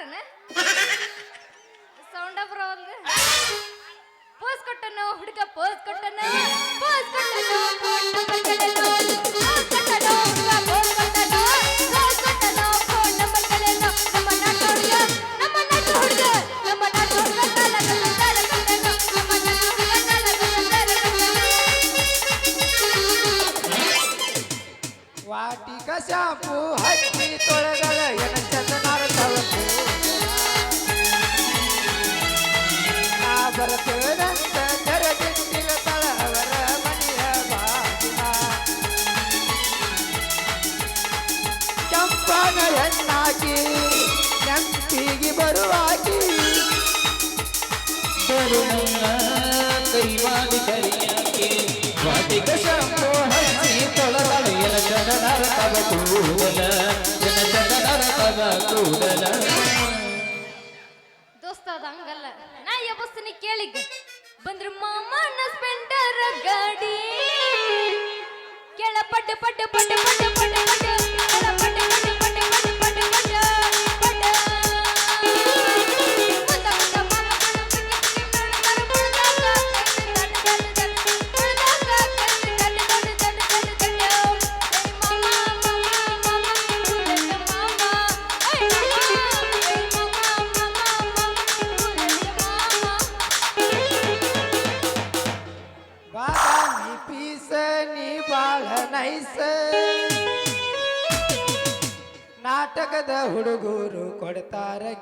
ಮಾಡ್ರನ ಸೌಂಡ ಕೊಟ್ಟನು ಹುಡುಗ ಪೋಸ್ ಕೊಟ್ಟನು? ಹುಡುಗ ಪೋಸ್ ಕೊಟ್ಟನು? ಪೋಸ್ ಕೊಟ್ಟನು ಫೋನ್ ನಂಬರ್ ನಮ್ಮ ನಮ್ಮ ನಮ್ಮ ವಾಟಿಕ ಶಾಪು ಹಚ್ಚಿ ಚಂದನಾರ ಅವರ ಕೈವಾಡಿ ಕರಿಯಾಕೆ? ವಾಟಿಕ ಶಂಭೋ ಬಂದ್ರು ಬಂದ್ರ ಮಾಮನ ಸ್ಪೆಂಡರ್ ಗಾಡಿ. ಕೆಳ ಪಡ್ಡು ಪಡ್ಡು ಪಡ್ಡು ಪಡ್ಡು ಪಡ್ಡ.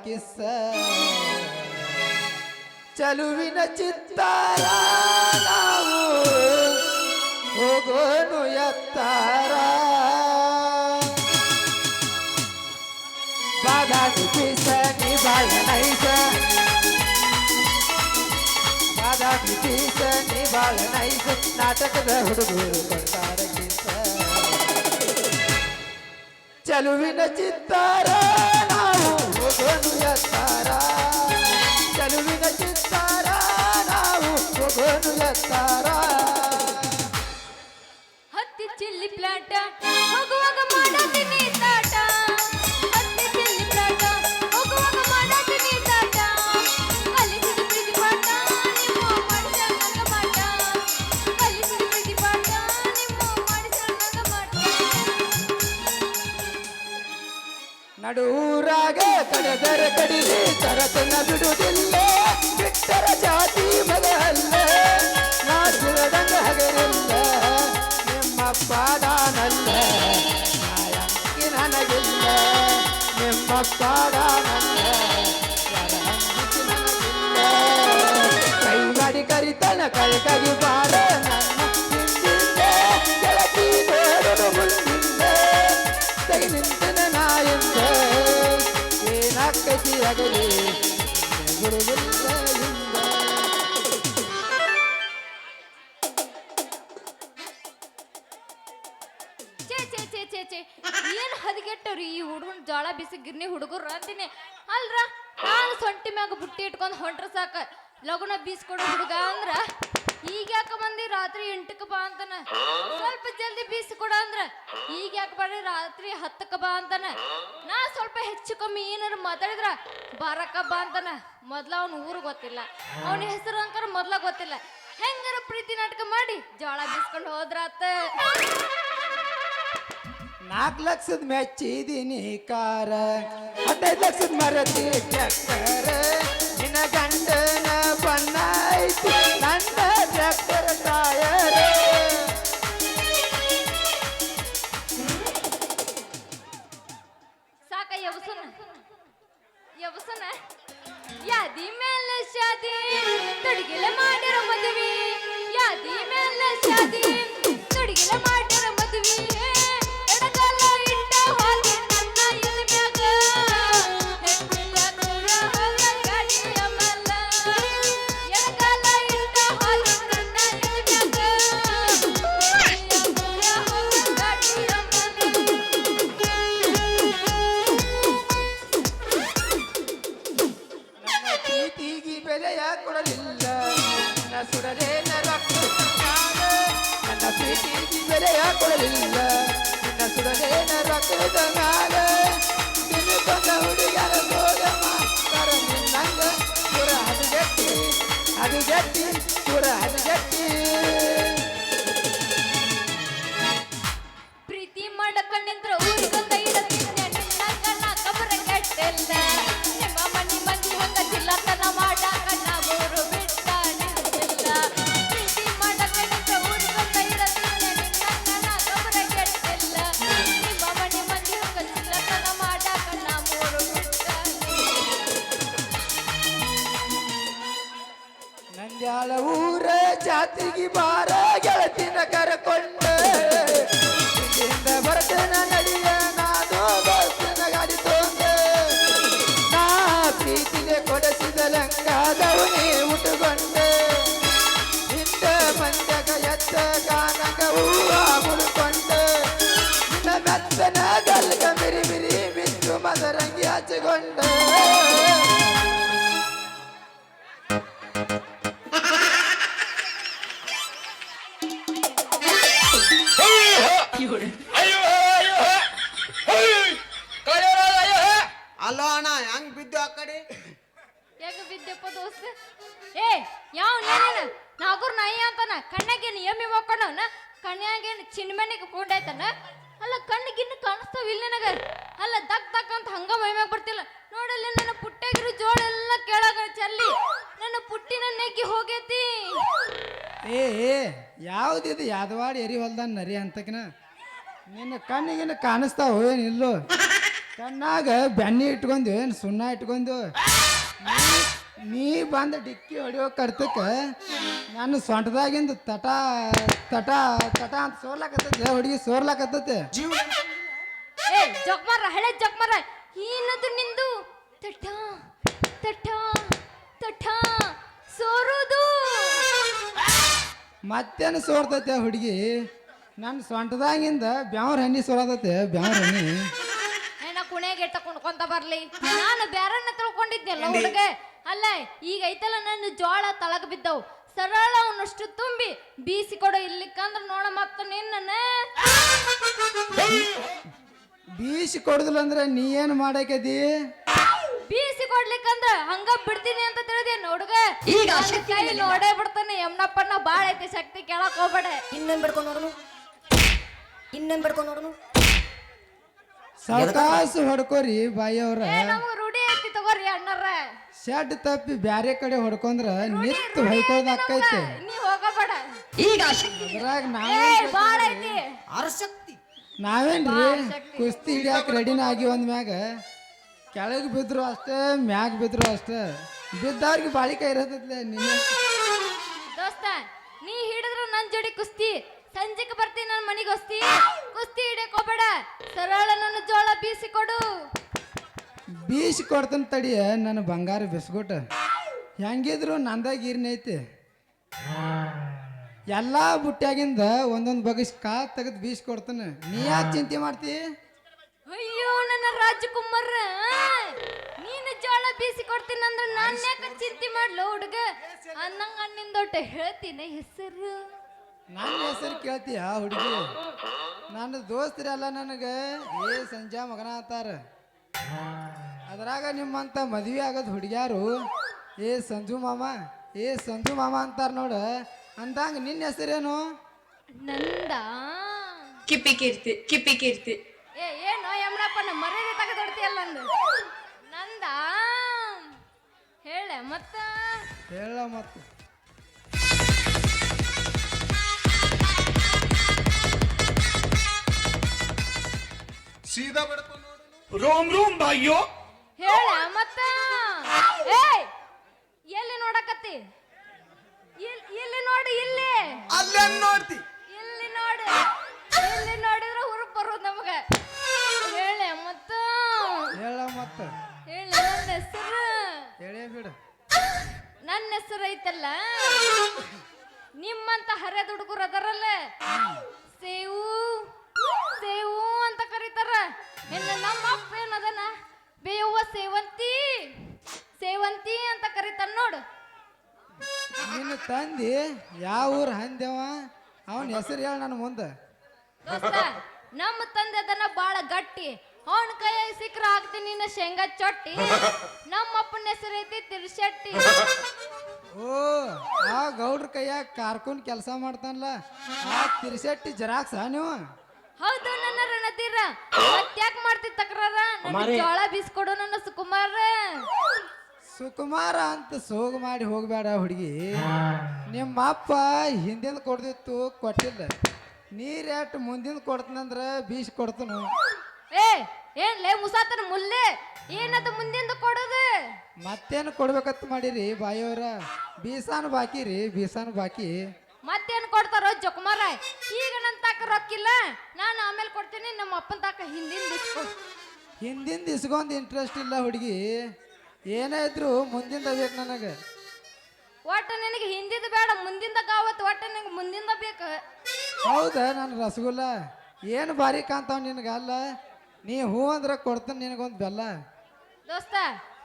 ಕಿಸ್ಸ. ಚಲುವಿನ ಚಿತ್ತಾರ ನಾವು ಹೋಗೋನು ಎತ್ತಾರ. ಬಾದಾಮಿ ಪೀಸ ನೀ ನೈಸ. ಬಾದಾಮಿ ಪೀಸ ನೀ ನೈಸ. ನಾಟಕದ ಹುಡುಗರು ಕೊಡ್ತಾರ ಕಿಸ ಚಲುವಿನ ಚಿತ್ತಾರ ನಾವು ಹೋಗೋನು ಎತ್ತಾರ ಚಲುವಿನ ಚಿತ್ತಾರ ನಾವು ಹೋಗೋನು ಎತ್ತಾರ ಹತ್ತಿ ಚಿಲ್ಲಿ ಪ್ಲಾಟ ನಿಮ್ಮ ಪಾಡಾನಲ್ಲ ಯಾರಂಗಿಕಿ ನನಗಿಲ್ಲ ಕೈ ಮಾಡಿ ಕರಿತನ ಕೈಕಗಿ ಬಾರ ನನ್ನ ಹಿಂದಿಂದೆ ಚೇ ಚೇ ಚೇ ಏನ್ ಹದಗೆಟ್ಟವ್ರಿ ಈ ಹುಡುಗನ್ ಜೋಳ ಬಿಸಿ ಗಿರ್ನಿ ಹುಡುಗರು ಅಂತೀನಿ. ಅಲ್ರ ನಾನು ಸೊಂಟಿ ಮ್ಯಾಗ ಬುಟ್ಟಿ ಇಟ್ಕೊಂಡ್ ಹೊಂಟ್ರ ಸಾಕ. ಲಗುನ ಬೀಸ್ಕೊಡು ಹುಡುಗ ಅಂದ್ರ, ಈಗ ಯಾಕ ಬಂದಿ ರಾತ್ರಿ ಎಂಟಕ್ಕ ಬಾ ಅಂತಾನ. ಸ್ವಲ್ಪ ಜಲ್ದಿ ಬೀಸ್ಕೊಡ ಅಂದ್ರ, ಈಗ ಯಾಕ ಬರ್ರಿ ರಾತ್ರಿ ಹತ್ತಕ್ಕ ಬಾ ಅಂತಾನ. ನಾ ಸ್ವಲ್ಪ ಹೆಚ್ಚು ಕಮ್ಮಿ ಏನಾರ ಮಾತಾಡಿದ್ರ ಬಾರಕ್ಕ ಬಾ ಅಂತಾನ. ಮೊದ್ಲ ಅವ್ನ ಊರು ಗೊತ್ತಿಲ್ಲ. ಅವನ ಹೆಸರು ಅಂಕರ ಮೊದ್ಲ ಗೊತ್ತಿಲ್ಲ. ಹೆಂಗಾರ ಪ್ರೀತಿ ನಾಟಕ ಮಾಡಿ ಜೋಳ ಬೀಸ್ಕೊಂಡು ಹೋದ್ರಾತ. ನಾಲ್ಕು ಲಕ್ಷದ ಮೆಚ್ಚಿದೀನಿ ಕಾರ. ಹದಿನೈದು ಲಕ್ಷದ ಮರತಿ ಟ್ರ್ಯಾಕ್ಟರ್. ನಿನ್ನ ಗಂಡನ ಬಣ್ಣ ಐತಿ ನನ್ನ ಟ್ರ್ಯಾಕ್ಟರ್ ಟಯರ್ ಮಾಡಿರೋ ಮದುವೆ. ಯಾದಿ ಮೇಲೆ ಶಾದಿ, ತೊಡಗಿಲ ಮಾಡಿರೋ ಎಲೆಯ ಕೊಡಲಿಲ್ಲ ನಿನ್ನ ಸುಡಲೇನ ರಕ್ತದ ಮ್ಯಾಲ ನಿನ್ನ ಬಂದ ಹುಡುಗರ ಗೋಲಮ್ಮ ಕರ ನಿನ್ನಂಗ ಸುರ ಹದಗೆಟ್ಟಿ ಹದಗೆಟ್ಟಿ ಸುರ ಹದಗೆಟ್ಟಿ ಅಲ್ಲೋ ಅಣ್ಣ ಹೆಂಗ್ ಬಿದ್ದು ಆ ಕಡೆ ಬಿದ್ದಪ್ಪ ಬಿದ್ದೆಪ್ಪ ದೋಸ್ತ? ಏ, ಯಾವ ನೀನೇನ? ನಾಗೂರ್ ನಾಯಿ ಅಂತಾನ? ಕಣ್ಣಾಗೇನು ಎಮ್ಮಿ ಮಕ್ಕೊಂಡವನ ಕಣ್ಣಾಗೇನು ಚಿನ್ಮನಿಗೆ ಕೊಂಡಾಯ್ತಾನ? ಅಲ್ಲ ಕಣ್ಣಿಗಿನ್ನು ಕಾಣಿಸ್ತಾವ ಇಲ್ಲ ನನಗ. ಅಲ್ಲ ದಕ್ ದಕ್ ಅಂತ ಹಂಗ ಮೈಮ್ಯಾಗ ಬರ್ತಿಲ್ಲ. ನೋಡಲ್ಲಿ ನನ್ನ ಪುಟ್ಟಾಗಿರೋ ಜೋಳ ಎಲ್ಲ ಕೆಳಗ ಚಲ್ಲಿ. ನನ್ನ ಪುಟ್ಟಿನ ನೆಗ್ಗಿ ಹೋಗೈತಿ. ಏ ಏ ಯಾವ್ದಿದು ಯಾದವಾಡ ಎರಿ ಹೊಲ್ದಾನ ನರಿ ಅಂತಕಿನ? ನಿನ್ನ ಕಣ್ಣಿಗಿನ ಕಾಣಿಸ್ತಾವ ಏನಿಲ್ಲೋ ಕಣ್ಣಾಗ ಬೆನ್ನಿ ಇಟ್ಕೊಂಡು ಏನು ಸುಣ್ಣ ಇಟ್ಕೊಂಡು. ನೀ- ನೀ ಬಂದ ಡಿಕ್ಕಿ ಹೊಡಿಯೋ ಕರ್ತಕ್ಕ ನನ್ನ ಸೊಂಟದಾಗಿಂದ ತಟ ತಟ ತಟ ಅಂತ ಸೋರ್ಲಾಕತ್ತೈತೆ ಹುಡುಗಿ ಸೋರ್ಲಾಕತ್ತೈತೆ. ಜಗ್ಮರ ಹಳೆ ಜಗ್ಮರ. ಏನದು ನಿಂದು? ತಠ ತಠ ತಠ. ಸೋರುದು. ಮತ್ತೇನು ಸೋರ್ತೈತೆ ಆ ಹುಡುಗಿ? ನನ್ನ ಸೊಂಟದಾಗಿಂದ ಬ್ಯಾವ್ರ ಹಣ್ಣಿ ಸೋರತೈತೆ ಬ್ಯಾವ್ರ ಹಣ್ಣಿ ಏನ ಕುಣೆಗೆ ತಕೊಂಡ್ಕೊಂತ ಬರ್ಲಿ? ನಾನು ಬ್ಯಾರನ್ನ ತಿಳ್ಕೊಂಡಿದ್ದೆಲ್ಲ ಹುಡುಗ? ಅಲ್ಲ ಈಗ ಐತಲ್ಲ ನನ್ನ ಜೋಳ ತಳಗ ಬಿದ್ದವು. ಸರಳ ಅವನಷ್ಟು ತುಂಬಿ ಬೀಸಿ ಕೊಡೋ ಇಲ್ಲಿಕ್ಕಂದ್ರ ನೋಡ ಮತ್ತ ನಿನ್ನ ಬೀಸಿ ಕೊಡುದಿಲ್ಲ ಅಂದ್ರೆ ನೀ ಏನು ಮಾಡಾಕದಿ ಬೀಸಿ ಕೊಡ್ಲಿಕ್ಕಂದ್ರ ಹಂಗ ಬಿಡ್ತೀನಿ ಅಂತ ತಿಳಿದೇನು ಹುಡುಗ ಶಕ್ತಿ ಕೈ ನೋಡೇ ಬಿಡ್ತಾನೆ ಯಮ್ನಪ್ಪಣ್ಣ ಬಾಳ ಐತಿ ಶಕ್ತಿ ಕೇಳಕ್ ಹೋಗ್ಬೇಡ. ಇನ್ನೇನ್ ಬಿಡ್ಕೊಂಡು ನೋಡನು? ಇನ್ನೇನ್ ಬಿಡ್ಕೊಂಡು ನೋಡನು? ಸಾಕಾಸು ಹೊಡ್ಕೋರಿ ಬಾಯಿಯವ್ರ. ಏ ನಮಗ್ ರೂಢಿ ಐತಿ ತಗೋರಿ ಅಣ್ಣರ. ಶೆಡ್ ತಪ್ಪಿ ಬ್ಯಾರೆ ಕಡೆ ಹೊಡ್ಕೊಂಡ್ರ ನಿತ್ತು ಹೊಯ್ಕೋದ್ ಅಕ್ಕೈತೆ ನೀ ಹೋಗಬೇಡ. ಅದ್ರಾಗ ಏ ನಾವೇನ್ ಬಾಳ ಐತಿ. ಅರಶಕ್ತಿ ನಾವೇನ್ರಿ? ಕುಸ್ತಿ ಹಿಡಿಯಾಕ ರೆಡಿನ ಆಗಿ ಒಂದ್ ಮ್ಯಾಗ. ಕೆಳಗ್ ಬಿದ್ರು ಅಷ್ಟೇ ಮ್ಯಾಗ ಬಿದ್ರು ಅಷ್ಟೇ. ಬಿದ್ದವ್ರಿಗೆ ಬಾಳಿಕೆ ಇರತ್ತೈತ್ಲೆ ನೀನು ದೋಸ್ತ ನೀ ಹಿಡಿದ್ರ ನನ್ ಜೋಡಿ ಕುಸ್ತಿ. ಸಂಜೆಗೆ ಬರ್ತೀನಿ ನನ್ನ ಮನೆಗೆ ಹೊಸ್ತಿ. ಕುಸ್ತಿ ಹಿಡಿಯಕ್ ಹೋಗ್ಬೇಡ. ಸರಳ ನನ್ನ ಜೋಳ ಬೀಸಿ ಕೊಡು. ಬೀಸಿ ಕೊಡ್ತನ್ ತಡಿಯ ನನ್ನ ಬಂಗಾರ ಬಿಸ್ಕೊಟ. ಹೆಂಗಿದ್ರು ನಂದಾಗ ಐತಿ. ಎಲ್ಲಾ ಬುಟ್ಟ್ಯಾಗಿಂದ ಒಂದೊಂದು ಬಗಸ್ ಕಾ ತೆಗೆದು ಬೀಸ್ ಕೊಡ್ತಾನೆ. ನೀ ಯಾಕೆ ಚಿಂತೆ ಮಾಡ್ತಿ? ಅಯ್ಯೋ ನನ್ನ ರಾಜಕುಮಾರ. ನೀನು ಜೋಳ ಬೀಸಿ ಕೊಡ್ತೀನಿ ಅಂದ್ರೆ ನಾನು ಯಾಕೆ ಚಿಂತೆ ಮಾಡ್ಲೋ ಹುಡುಗ? ಅನ್ನಂಗ ದೊಡ್ಡ ಹೇಳ್ತೀನಿ ಹೆಸರು. ನನ್ನ ಹೆಸರು ಕೇಳ್ತೀಯ ಹುಡುಗಿ? ನನ್ನ ದೋಸ್ತರೆಲ್ಲ ನನಗೆ. ಏ ಸಂಜಾ ಮಗನ ಅಂತಾರ. ಅದ್ರಾಗ ನಿಮ್ಮಂತ ಮದುವೆ ಆಗೋದು ಹುಡುಗ್ಯಾರು ಏ ಸಂಜು ಮಾಮ ಏ ಸಂಜು ಮಾಮ ಅಂತಾರ ನೋಡ. ಅಂದಂಗ ನಿನ್ನ ಹೆಸರೇನು? ನಂದ? ಕಿಪ್ಪಿ ಕೀರ್ತಿ ಕಿಪ್ಪಿ ಕೀರ್ತಿ. ಏ ಏನೋ ನಮ್ಮ ಮರ್ಯಾದೆ ತೆಗೆದೊಡ್ತೀಯಲ್ಲ ನಂದು? ನಂದ? ಹೇಳ ಮತ್ತ. ಹೇಳ ಮತ್ತು. ಸೀದಾ ಬಿಡ್ಕೊಂಡು ರೋಮ್ ರೋಮ್ ಬಾಯ್ಯೋ. ಹೇಳ ಮತ್ತ. ಏಯ್ ಎಲ್ಲಿ ನೋಡಕತ್ತಿ? ಇಲ್ಲಿ ನೋಡಿ ಇಲ್ಲಿ. ಅಲ್ಲೇ ನೋಡ್ತಿ. ಇಲ್ಲಿ ನೋಡಿ. ಇಲ್ಲಿ ನೋಡಿದ್ರೆ ಹುರುಪ್ ಬರೋದು ನಮಗ. ಹೇಳೆ ಮತ್ತ ಹೇಳ ಮತ್ತು ಹೇಳ ನನ್ನ ಹೆಸರು. ಹೇಳೇ ಬಿಡು. ನನ್ನ ಹೆಸರು ಐತಲ್ಲ? ನಿಮ್ಮಂತ ಹರಿಯದ ಹುಡುಗರು ಅದರಲ್ಲ? ಸೇವು ಸೇವು ಅಂತ ಕರೀತಾರ. ಇನ್ನು ನಮ್ಮ ಅಪ್ಪ ಏನದನ? ಬೇವ ಸೇವಂತಿ ಸೇವಂತಿ ಅಂತ ಕರೀತಾನ ನೋಡು. ನಿನ್ನ ತಂದಿ ಯಾವ ಊರು ಹಂದೆವ ಅವನ ಹೆಸರು ಹೇಳ ನನ್ನ ಮುಂದೆ. ದೋಸ್ತ ನಮ್ಮ ತಂದೆ ಅದನ್ನ ಬಾಳ ಗಟ್ಟಿ. ಅವನ ಕೈಯಾಗ ಸಿಕ್ಕ್ರ ಹಾಕ್ತೀನಿ ನಿನ್ನ ಶೇಂಗಾ ಚೊಟ್ಟಿ. ನಮ್ಮ ಅಪ್ಪನ ಹೆಸರು ಐತಿ ತಿರ್ಶೆಟ್ಟಿ. ಓ ಆ ಗೌಡ್ರ ಕೈಯಾಗ ಕಾರ್ಕುನ್ ಕೆಲಸ ಮಾಡ್ತಾನಲ್ಲ ಆ ತಿರ್ಸೆಟ್ಟಿ ಜರಾಕ್ಸ ನೀವು? ಹೌದು ನನ್ನ ರಣತೀರ ಮತ್ತ್ಯಾಕ್ ಮಾಡ್ತಿ ತಕ್ರಾರ? ನನ್ನ ಜೋಳ ಬೀಸ್ಕೊಡು ನನ್ನ ಸುಕುಮಾರ ಸುಕುಮಾರ ಅಂತ ಸೋಗು ಮಾಡಿ ಹೋಗಬೇಡ ಹುಡುಗಿ. ನಿಮ್ಮ ಅಪ್ಪ ಹಿಂದಿನ ಕೊಡ್ದಿತ್ತು ಕೊಟ್ಟಿಲ್ಲ. ನೀರ್ಯಾಟ್ ಮುಂದಿಂದ ಕೊಡ್ತನಂದ್ರ ಬೀಸ್ ಕೊಡ್ತನು. ಏ ಏನ್ಲೇ ಮುಸಾತನ ಮುಲ್ಲೆ? ಏನದು ಮುಂದಿಂದ ಕೊಡೋದು? ಮತ್ತೇನು ಕೊಡ್ಬೇಕಂತ ಮಾಡಿರಿ ಬಾಯೋರ ಬೀಸಾನು ಬಾಕಿ ರೀ ಬೀಸಾನು ಬಾಕಿ. ಮತ್ತೇನು ಕೊಡ್ತಾರೋ ಜೊಕುಮಾರ? ಈಗ ನನ್ನ ತಾಕ ರೊಕ್ಕಿಲ್ಲ ನಾನು ಆಮೇಲೆ ಕೊಡ್ತೀನಿ ನಮ್ಮ ಅಪ್ಪನ ತಾಕ ಹಿಂದಿನ ಹಿಂದಿನ ಹಿಂದಿಂದ ಇಸ್ಕೊಂಡ್ ಇಂಟ್ರೆಸ್ಟ್ ಇಲ್ಲ ಹುಡುಗಿ. ಏನೇ ಇದ್ರು ಮುಂದಿಂದ ಬೇಕು ನನಗೆ. ಒಟ್ಟು ನಿನಗೆ ಹಿಂದಿದ ಬೇಡ ಮುಂದಿಂದ ಕಾವತ್ತು ಒಟ್ಟು ನಿನಗೆ ಮುಂದಿಂದ ಬೇಕು. ಹೌದಾ ನಾನು ರಸಗುಲ್ಲ? ಏನು ಭಾರಿ ಕಾಣ್ತಾವ ನಿನಗೆ ಅಲ್ಲ? ನೀ ಹೂ ಅಂದ್ರೆ ಕೊಡ್ತೀನಿ ನಿನಗೊಂದು ಬೆಲ್ಲ. ದೋಸ್ತ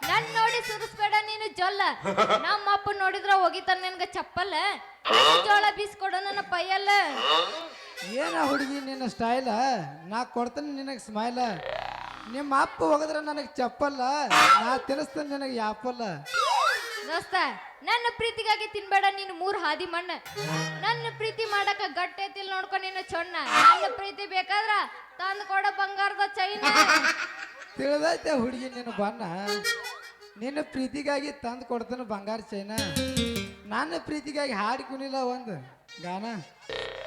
ನನ್ ನೋಡಿ ಸುರಿಸ್ಬೇಡ ನೀನು ಜೊಲ್ಲ. ನಮ್ಮ ಅಪ್ಪ ನೋಡಿದ್ರ ಹೋಗಿತಾನ ನಿನ್ಗ ಚಪ್ಪಲ್ಲ? ಜೋಳ ಬೀಸ್ಕೊಡು ನನ್ನ ಪೈಯಲ್ಲ. ಏನ ಹುಡುಗಿ ನಿನ್ನ ಸ್ಟೈಲ ನಾ ಕೊಡ್ತೇನೆ ನಿನಗೆ ಸ್ಮೈಲ ನಿಮ್ಮ ಅಪ್ಪ ಹೋಗಿದ್ರೆ ನನಗೆ ಚಪ್ಪಲ್ಲ. ನಾ ತಿನ್ನಿಸ್ತೇನೆ ನನಗೆ ಯಾಪಲ್ಲ. ದೋಸ್ತ ನನ್ನ ಪ್ರೀತಿಗಾಗಿ ತಿನ್ಬೇಡ ನೀನು ಮೂರ್ ಹಾದಿ ಮಣ್ಣ. ನನ್ನ ಪ್ರೀತಿ ಮಾಡಕ ಗಟ್ಟೆ ತಿಲ್ ನೋಡ್ಕೊ ನೀನು ಚೊಣ್ಣ. ನನ್ನ ಪ್ರೀತಿ ಬೇಕಾದ್ರ ತಂದು ಕೊಡ ಬಂಗಾರದ ಚೈನ ತಿಳಿದೈತೆ ಹುಡುಗಿ ನೀನು ಬಣ್ಣ. ನಿನ್ನ ಪ್ರೀತಿಗಾಗಿ ತಂದು ಕೊಡ್ತೇನೆ ಬಂಗಾರ ಚೈನ ನನ್ನ ಪ್ರೀತಿಗಾಗಿ ಹಾಡಿ ಕುಣಿಲ್ಲ ಒಂದು ಗಾನ.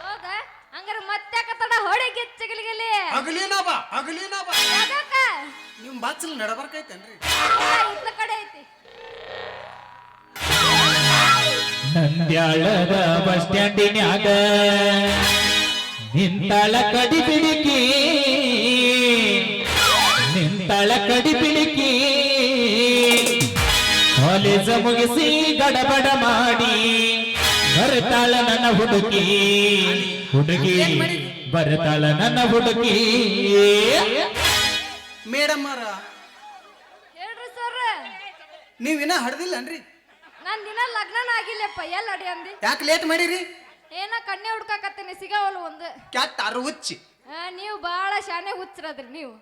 ಹೌದಾ? ಹಂಗಾರ ಮತ್ತೆ ಕತ್ತಡ ಹೊಡೆ ಗೆಚ್ಚಗಲಿಗಲಿ ಅಗಲಿನ ಬಾ ಯಾಕ ನಿಮ್ ಬಾಚಲ್ ನಡಬರ್ಕೈತೇನ್ರಿ? ಇತ್ತ ಕಡೆ ಐತಿ. ನಂದ್ಯಾಳದ ಬಸ್ ಸ್ಟ್ಯಾಂಡಿನ್ಯಾಗ ನಿಂತಾಳ ಕಡಿ ಬಿಡಿಕಿ. ನಿಂತಳ ಕಡಿ ಬಿಡಿಕಿ. ಕಾಲೇಜ ಮುಗಿಸಿ ಗಡಬಡ ಮಾಡಿ ಬರ್ತಾಳ ನನ್ನ ಹುಡುಕಿ. ಹುಡುಗಿ ಬರ್ತಾಳ ನನ್ನ ಹುಡುಗಿ ಮೇಡಮ್ ಅವರ ಹೇಳ್ರಿ ಸರ್ ನೀವಿನ ಹಡ್ದಿಲ್ಲನ್ರಿ? ನಾನು ದಿನ ಲಗ್ನನ ಆಗಿಲ್ಲಪ್ಪ ಎಲ್ಲ ಅಡಿ ಅಂದಿ? ಯಾಕೆ ಲೇಟ್ ಮಾಡಿರಿ? ಏನ ಕಣ್ಣೆ ಹುಡ್ಕಾಕತ್ತೀನಿ ಸಿಗಾವಲ್ಲ ಒಂದು? ಕ್ಯಾಟ್ ಅರು ಹುಚ್ಚಿ ಆ, ನೀವು ಬಾಳ ಶಾನೆ ಹುಚ್ಚರದ್ರಿ ನೀವು.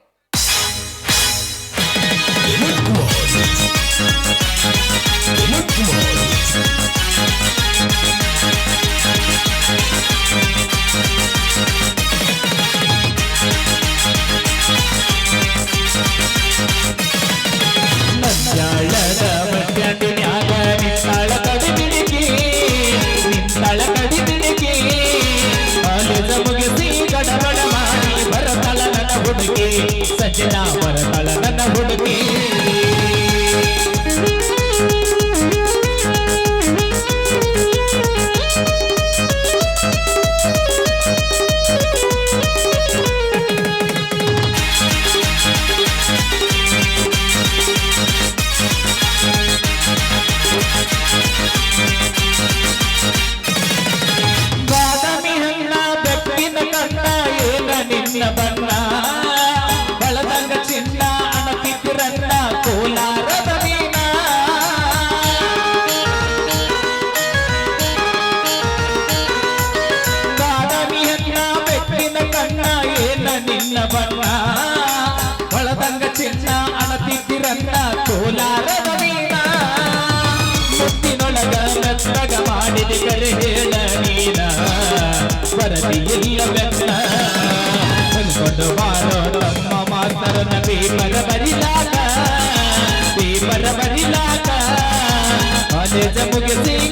ಕಾಲೇಜ ಮುಗಿಸಿ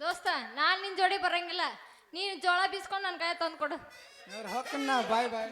ದೋಸ್ತ ನಾನ್ ನಿನ್ ಜೋಡಿ ಬರಂಗಿಲ್ಲ. ನೀನು ಜೋಳ ಬೀಸ್ಕೊಂಡು ನನ್ನ ಕೈ ತಂದು ಕೊಡು ಹೊಕ್ಕನ್ನ ಬಾಯ್ ಬಾಯ್